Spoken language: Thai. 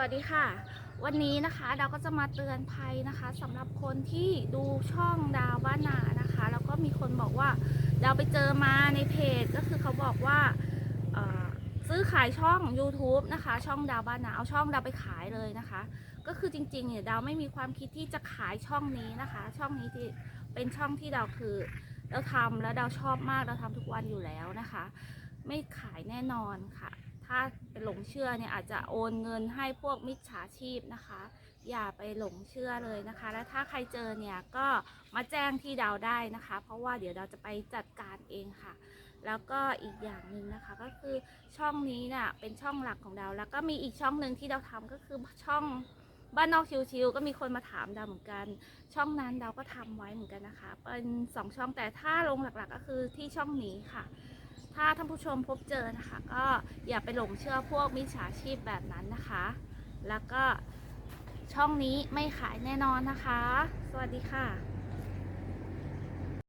วัสดีค่ะ วันนี้นะคะเราก็จะมาเตือนภัยนะคะสำหรับคนที่ดูช่องดาวบ้านนานะคะ แล้วก็มีคนบอกว่าดาวไปเจอมาในเพจก็คือเขาบอกว่าซื้อขายช่อง YouTube นะคะ ช่องดาวบ้านนาเอาช่องดาวไปขายเลยนะคะ ก็คือจริงๆเนี่ยดาวไม่มีความคิดที่จะขายช่องนี้นะคะ ช่องนี้ที่เป็นช่องที่ดาวคือเราทำแล้วดาวชอบมากเราทำทุกวันอยู่แล้วนะคะ ไม่ขายแน่นอนค่ะ ถ้าเป็นหลงเชื่อเนี่ยอาจจะโอนเงินให้พวกมิจฉาชีพนะคะ อย่าไปหลงเชื่อเลยนะคะ และถ้าใครเจอเนี่ยก็มาแจ้งที่ดาวได้นะคะ เพราะว่าเดี๋ยวเราจะไปจัดการเองค่ะ แล้วก็อีกอย่างหนึ่งนะคะก็คือช่องนี้เนี่ยเป็นช่องหลักของดาวแล้วก็มีอีกช่องหนึ่งที่ดาวทำก็คือช่องบ้านนอกชิวๆก็มีคนมาถามดาวเหมือนกัน ช่องนั้นดาวก็ทำไว้เหมือนกันนะคะ เป็นสองช่องแต่ถ้าลงหลักๆก็คือที่ช่องนี้ค่ะ ถ้าท่านผู้ชมพบเจอนะคะ ก็อย่าไปหลงเชื่อพวกมิจฉาชีพแบบนั้นนะคะ แล้วก็ช่องนี้ไม่ขายแน่นอนนะคะ สวัสดีค่ะ